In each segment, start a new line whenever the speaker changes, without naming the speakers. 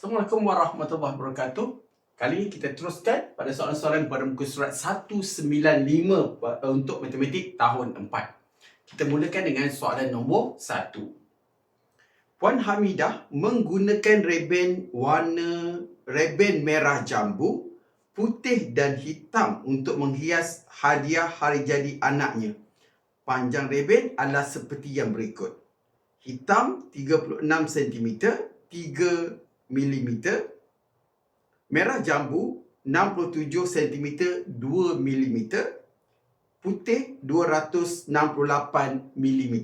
Assalamualaikum warahmatullahi wabarakatuh. Kali ini kita teruskan pada soalan-soalan pada muka surat 195 pa- uh, untuk matematik tahun 4. Kita mulakan dengan soalan nombor 1. Puan Hamidah menggunakan reben warna reben merah jambu, putih dan hitam untuk menghias hadiah hari jadi anaknya. Panjang reben adalah seperti yang berikut. Hitam 36 cm, 3 mm. Merah jambu 67 cm, 2 mm. Putih 268 mm.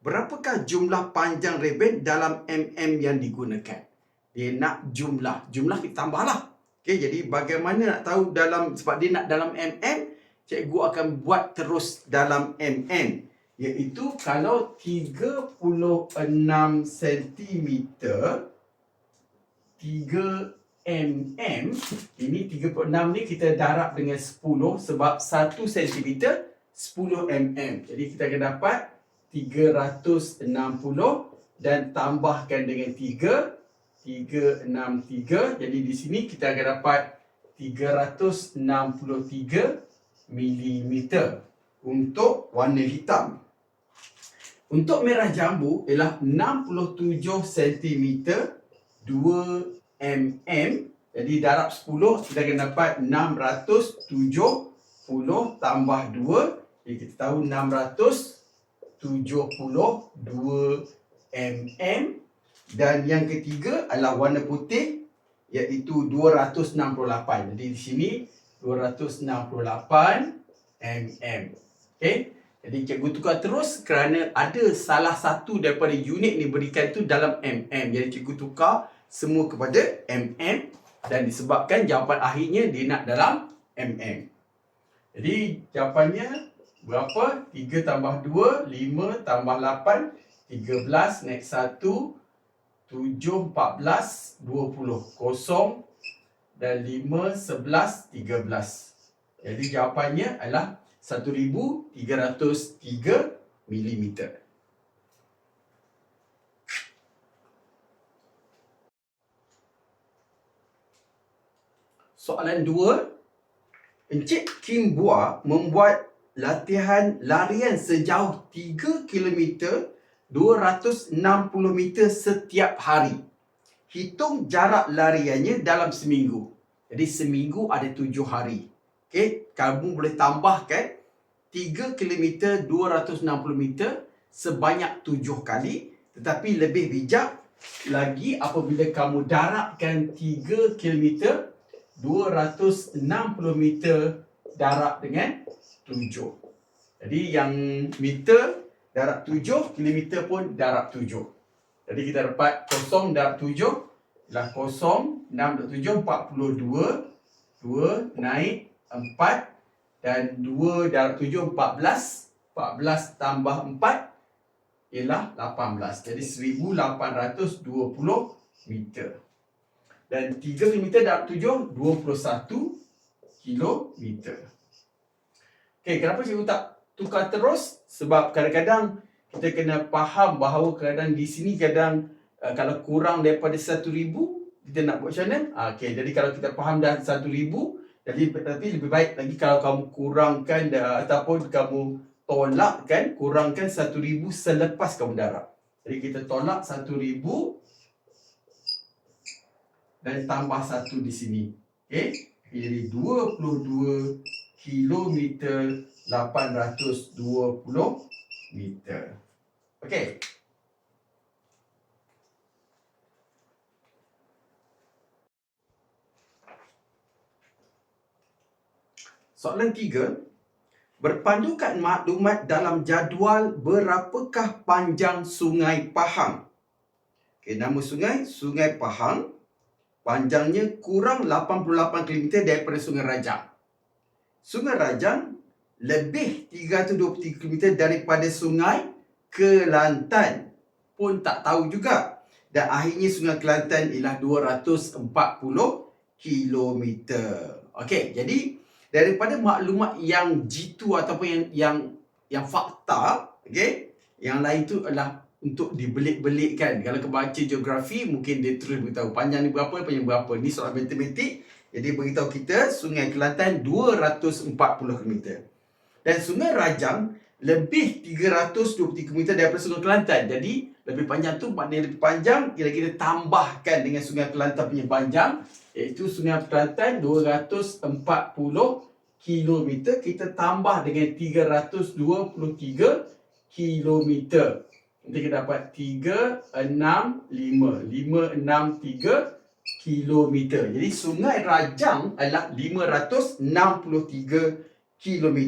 Berapakah jumlah panjang reben dalam mm yang digunakan? Dia nak jumlah. Jumlah kita tambahlah. Okey, jadi bagaimana nak tahu dalam sebab dia nak dalam mm, cikgu akan buat terus dalam mm iaitu kalau 36 cm 3 mm ini 36 ni kita darab dengan 10 sebab 1 cm 10 mm jadi kita akan dapat 360 dan tambahkan dengan 3 363 jadi di sini kita akan dapat 363 mm untuk warna hitam. Untuk merah jambu ialah 67 cm 2 mm. Jadi darab 10 kita akan dapat 670 tambah 2. Jadi kita tahu 672 mm. Dan yang ketiga adalah warna putih iaitu 268. Jadi di sini 268 mm. Okey. Jadi cikgu tukar terus kerana ada salah satu daripada unit ni berikan tu dalam mm. Jadi cikgu tukar semua kepada mm dan disebabkan jawapan akhirnya dia nak dalam mm. Jadi jawapannya berapa? 3 tambah 2, 5 tambah 8, 13 naik 1, 7, 14, 20. Kosong dan 5, 11, 13. Jadi jawapannya adalah 1303 mm. Soalan 2. Encik Kim Bua membuat latihan larian sejauh 3 km 260 meter setiap hari. Hitung jarak lariannya dalam seminggu. Jadi seminggu ada 7 hari. Okey, kamu boleh tambahkan 3 km 260 meter sebanyak 7 kali tetapi lebih bijak lagi apabila kamu darabkan 3 km 260 meter darab dengan 7. Jadi yang meter darab 7, kilometer pun darab 7. Jadi kita dapat kosong darab 7 ialah kosong 6 darab 7 42 2 naik 4 dan 2 darab 7 14 14 tambah 4 ialah 18 jadi 1820 meter dan 3 km darab 7 21 kilometer Okey, kenapa cikgu tak tukar terus? Sebab kadang-kadang kita kena faham bahawa kadang di sini kadang uh, kalau kurang daripada 1000 kita nak buat macam mana? Ah, Okey, jadi kalau kita faham dah 1000 jadi tapi lebih baik lagi kalau kamu kurangkan dah, ataupun kamu tolakkan kurangkan 1000 selepas kamu darab. Jadi kita tolak 1000 dan tambah satu di sini. Okey? Jadi 22 kilometer 820 meter. Okey. Soalan tiga. Berpandukan maklumat dalam jadual berapakah panjang Sungai Pahang? Okey, nama sungai Sungai Pahang. Panjangnya kurang 88 km daripada Sungai Rajang. Sungai Rajang lebih 323 km daripada Sungai Kelantan. Pun tak tahu juga. Dan akhirnya Sungai Kelantan ialah 240 km. Okey, jadi daripada maklumat yang jitu ataupun yang yang yang fakta, okey, yang lain tu adalah untuk dibelik-belikkan. Kalau kau baca geografi, mungkin dia terus beritahu panjang ni berapa, panjang berapa. Ni soal matematik. Jadi beritahu kita Sungai Kelantan 240 km. Dan Sungai Rajang lebih 323 km daripada Sungai Kelantan. Jadi lebih panjang tu maknanya lebih panjang kita kita tambahkan dengan Sungai Kelantan punya panjang iaitu Sungai Kelantan 240 km kita tambah dengan 323 km. Nanti kita dapat 365 563 km. Jadi Sungai Rajang adalah 563 km.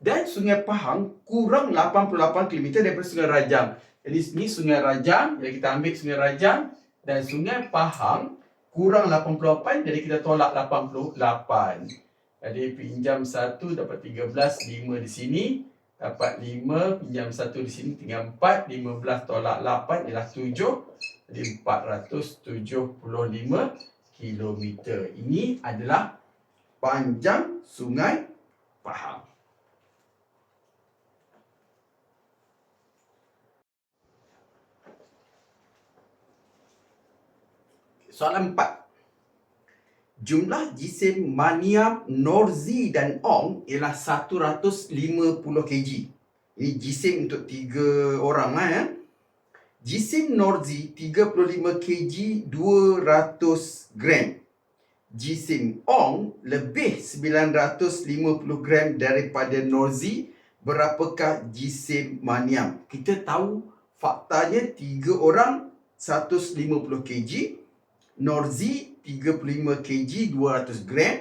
Dan Sungai Pahang kurang 88 km daripada Sungai Rajang. Jadi ni Sungai Rajang, jadi kita ambil Sungai Rajang dan Sungai Pahang kurang 88 jadi kita tolak 88. Jadi pinjam 1 dapat 13, 5 di sini dapat 5, pinjam 1 di sini tinggal 4, 15 tolak 8 ialah 7. Jadi 475 km. Ini adalah panjang Sungai Pahang. Soalan 4. Jumlah jisim Maniam, Norzi dan Ong ialah 150 kg. Ini jisim untuk tiga orang lah ya. Jisim Norzi 35 kg 200 gram. Jisim Ong lebih 950 gram daripada Norzi. Berapakah jisim Maniam? Kita tahu faktanya tiga orang 150 kg. Norzi 35 kg 200 gram.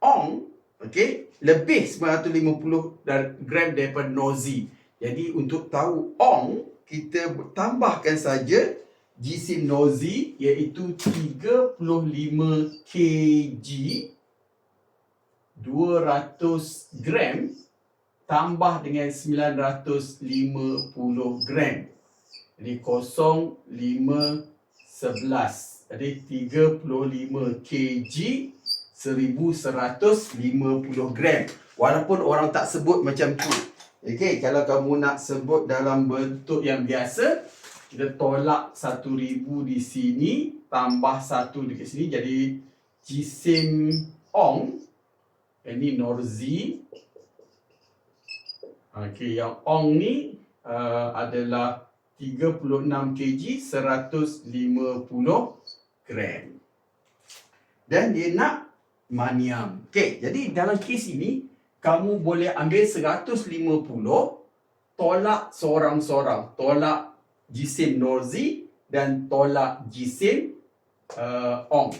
Ong okay, lebih 950 gram daripada Norzi. Jadi untuk tahu Ong kita tambahkan saja jisim Norzi iaitu 35 kg 200 gram tambah dengan 950 gram. Jadi 0, 5, 11. Jadi 35 kg 1150 gram. Walaupun orang tak sebut macam tu. Okey, kalau kamu nak sebut dalam bentuk yang biasa, kita tolak 1000 di sini tambah 1 di sini jadi jisim ong ini norzi. Okey, yang ong ni uh, adalah 36 kg 150 gram. Dan dia nak maniam. Okey, jadi dalam kes ini kamu boleh ambil 150 tolak seorang-seorang. Tolak jisim Norzi dan tolak jisim uh, Ong.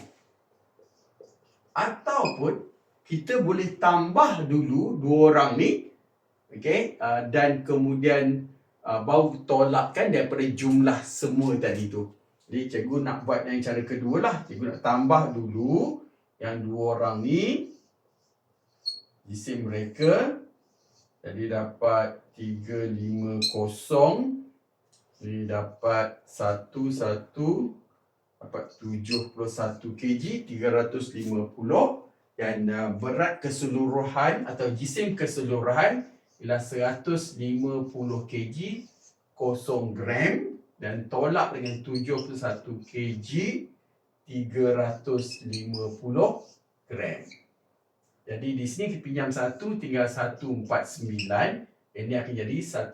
Ataupun kita boleh tambah dulu dua orang ni. Okey, uh, dan kemudian uh, baru tolakkan daripada jumlah semua tadi tu. Jadi cikgu nak buat yang cara kedua lah. Cikgu nak tambah dulu yang dua orang ni. Jisim mereka. Jadi dapat 350. Jadi dapat 1, 1. Dapat 71 kg, 350. Dan berat keseluruhan atau jisim keseluruhan ialah 150 kg, 0 gram dan tolak dengan 71 kg 350 gram. Jadi di sini kita pinjam 1 tinggal 149. Ini akan jadi 1000.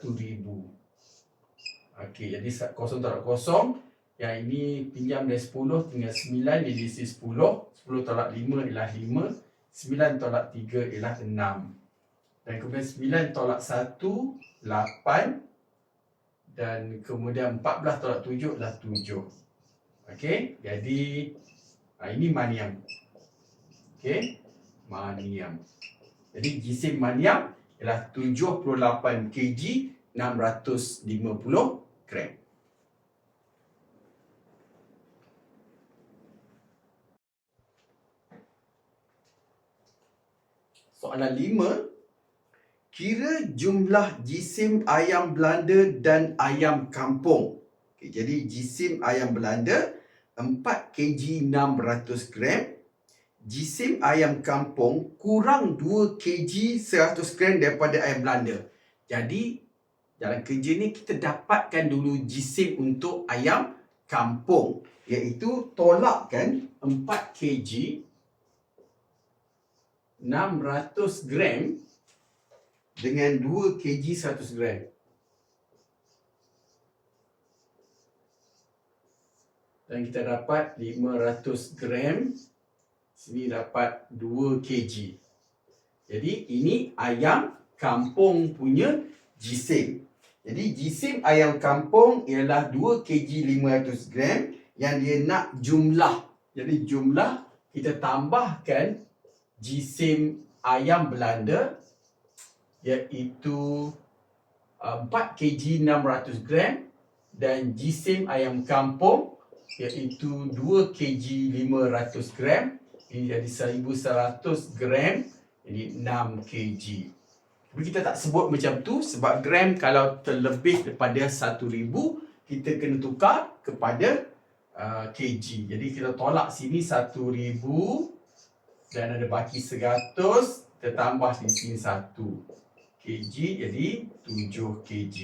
Okey, jadi kosong tolak kosong. Yang ini pinjam dari 10 tinggal 9 jadi 10. 10 tolak 5 ialah 5. 9 tolak 3 ialah 6. Dan kemudian 9 tolak 1, 8 dan kemudian 14 tolak 7 adalah 7. Okey, jadi ha, ini maniam. Okey, maniam. Jadi jisim maniam ialah 78 kg 650 gram. Soalan kira jumlah jisim ayam Belanda dan ayam kampung. Okay, jadi jisim ayam Belanda 4 kg 600 gram. Jisim ayam kampung kurang 2 kg 100 gram daripada ayam Belanda. Jadi Dalam kerja ni kita dapatkan dulu jisim untuk ayam kampung. Iaitu tolakkan 4 kg 600 gram dengan 2 kg 100 gram. Dan kita dapat 500 gram. Sini dapat 2 kg. Jadi ini ayam kampung punya jisim. Jadi jisim ayam kampung ialah 2 kg 500 gram yang dia nak jumlah. Jadi jumlah kita tambahkan jisim ayam Belanda iaitu 4 kg 600 gram dan jisim ayam kampung iaitu 2 kg 500 gram. Ini jadi 1100 gram jadi 6 kg. Tapi kita tak sebut macam tu sebab gram kalau terlebih daripada 1000 kita kena tukar kepada uh, kg. Jadi kita tolak sini 1000 dan ada baki 100 kita tambah di sini 1 kg jadi 7 kg.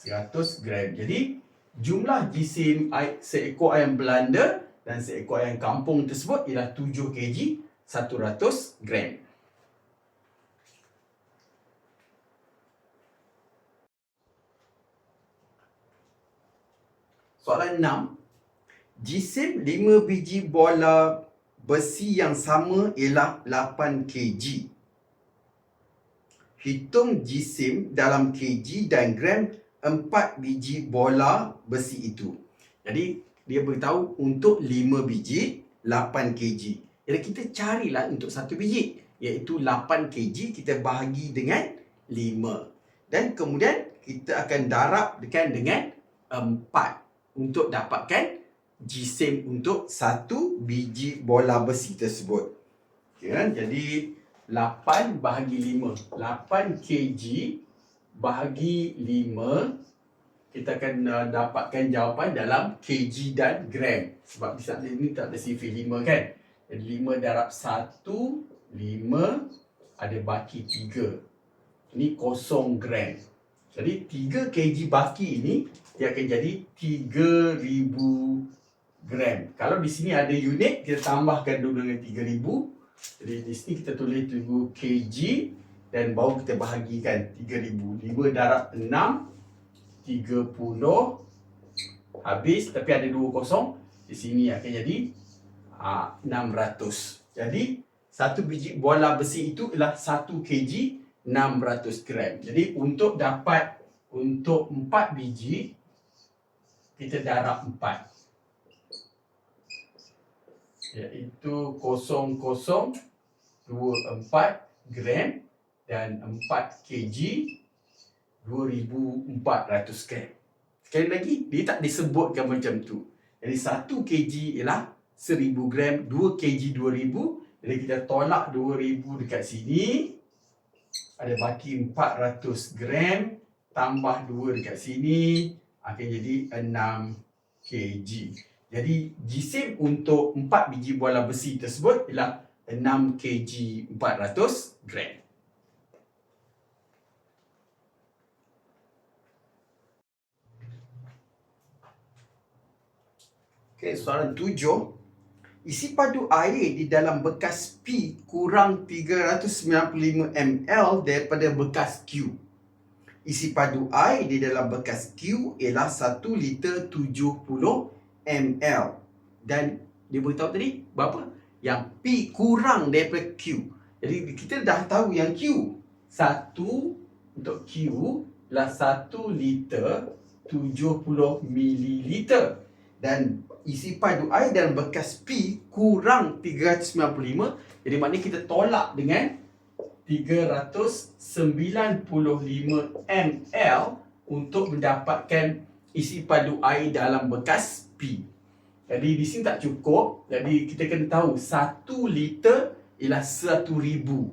100 gram. Jadi jumlah jisim seekor ayam Belanda dan seekor ayam kampung tersebut ialah 7 kg 100 gram. Soalan 6 Jisim 5 biji bola besi yang sama ialah 8 kg. Hitung jisim dalam kg dan gram 4 biji bola besi itu. Jadi dia beritahu untuk 5 biji 8 kg. Jadi kita carilah untuk satu biji iaitu 8 kg kita bahagi dengan 5. Dan kemudian kita akan darabkan dengan 4 untuk dapatkan jisim untuk satu biji bola besi tersebut. Okay, kan? Jadi 8 bahagi 5. 8 kg bahagi 5 kita akan uh, dapatkan jawapan dalam kg dan gram. Sebab di sana ini tak ada sifir 5 kan. Jadi 5 darab 1, 5 ada baki 3. Ini kosong gram. Jadi 3 kg baki ini dia akan jadi 3000 gram. Kalau di sini ada unit, kita tambahkan dulu dengan 3000. Jadi di sini kita tulis 3000 kg dan baru kita bahagikan 3000. 5 darab 6 30 habis tapi ada 2 kosong di sini akan jadi uh, 600. Jadi satu biji bola besi itu ialah 1 kg 600 gram. Jadi untuk dapat untuk 4 biji kita darab 4 iaitu 0024 gram dan 4 kg 2400 gram. Sekali lagi, dia tak disebutkan macam tu. Jadi 1 kg ialah 1000 gram, 2 kg 2000. Jadi kita tolak 2000 dekat sini. Ada baki 400 gram. Tambah 2 dekat sini. Akan jadi 6 kg. Jadi jisim untuk 4 biji bola besi tersebut ialah 6 kg 400 gram. Okey, soalan tujuh. Isi padu air di dalam bekas P kurang 395 ml daripada bekas Q. Isi padu air di dalam bekas Q ialah 1 liter 70 ml dan dia beritahu tadi berapa? Yang P kurang daripada Q. Jadi kita dah tahu yang Q. Satu untuk Q lah satu liter 70 mililiter. Dan isi padu air dalam bekas P kurang 395 jadi maknanya kita tolak dengan 395 ml untuk mendapatkan isi padu air dalam bekas P. Jadi di sini tak cukup. Jadi kita kena tahu satu liter ialah satu ribu.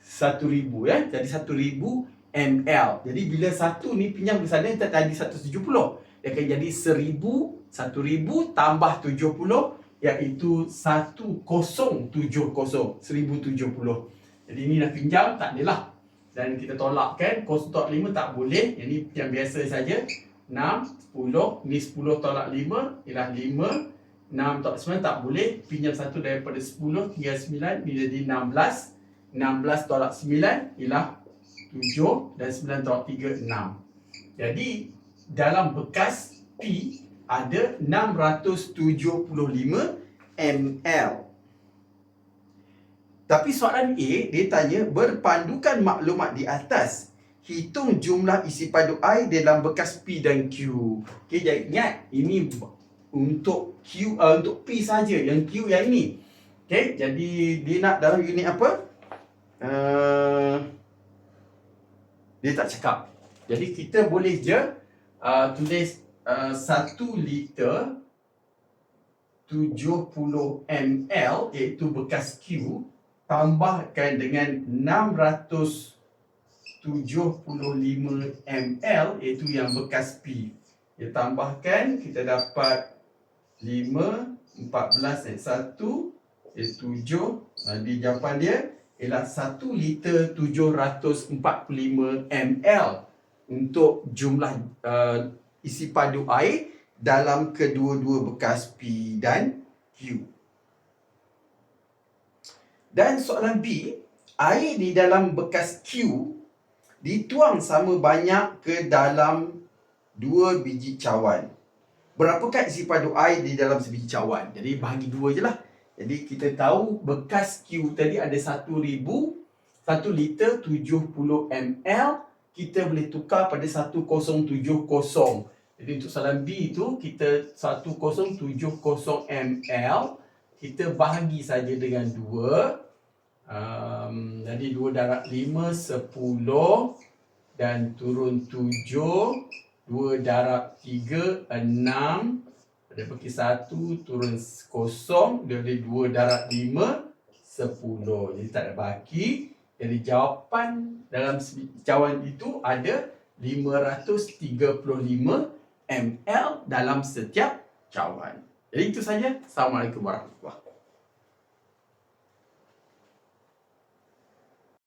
Satu ribu ya. Jadi satu ribu ml. Jadi bila satu ni pinjam ke sana kita tadi satu tujuh puluh. Dia akan jadi seribu. Satu ribu tambah tujuh puluh. Iaitu satu kosong tujuh kosong. Seribu tujuh puluh. Jadi ni nak pinjam tak adalah. dan kita tolakkan kos tolak 5 tak boleh. Yang ni yang biasa saja. 6, 10, ni 10 tolak 5 ialah 5. 6 tolak 9 tak boleh. Pinjam satu daripada 10, tinggal 9, ni jadi 16. 16 tolak 9 ialah 7 dan 9 tolak 3, 6. Jadi, dalam bekas P ada 675 ml. Tapi soalan A, dia tanya berpandukan maklumat di atas. Hitung jumlah isi padu air dalam bekas P dan Q. Okey, jangan ingat ini untuk Q uh, untuk P saja, yang Q yang ini. Okey, jadi dia nak dalam unit apa? Uh, dia tak cakap. Jadi kita boleh je uh, tulis uh, 1 liter 70 ml iaitu bekas Q tambahkan dengan 675 ml iaitu yang bekas P. Dia tambahkan kita dapat 5 14 dan 1 iaitu 7. Jadi jawapan dia ialah 1 liter 745 ml untuk jumlah uh, isi padu air dalam kedua-dua bekas P dan Q. Dan soalan B, air di dalam bekas Q dituang sama banyak ke dalam dua biji cawan. Berapakah isi padu air di dalam sebiji cawan? Jadi bahagi dua je lah. Jadi kita tahu bekas Q tadi ada 1000 1 liter 70 ml kita boleh tukar pada 1070. Jadi untuk soalan B itu kita 1070 ml kita bahagi saja dengan 2 Um, jadi 2 darab 5, 10 dan turun 7 2 darab 3, 6 Pada bagi 1, turun 0 Dia ada 2 darab 5, 10 Jadi tak ada baki. Jadi jawapan dalam cawan itu ada 535 ml dalam setiap cawan. Jadi itu saja. Assalamualaikum warahmatullahi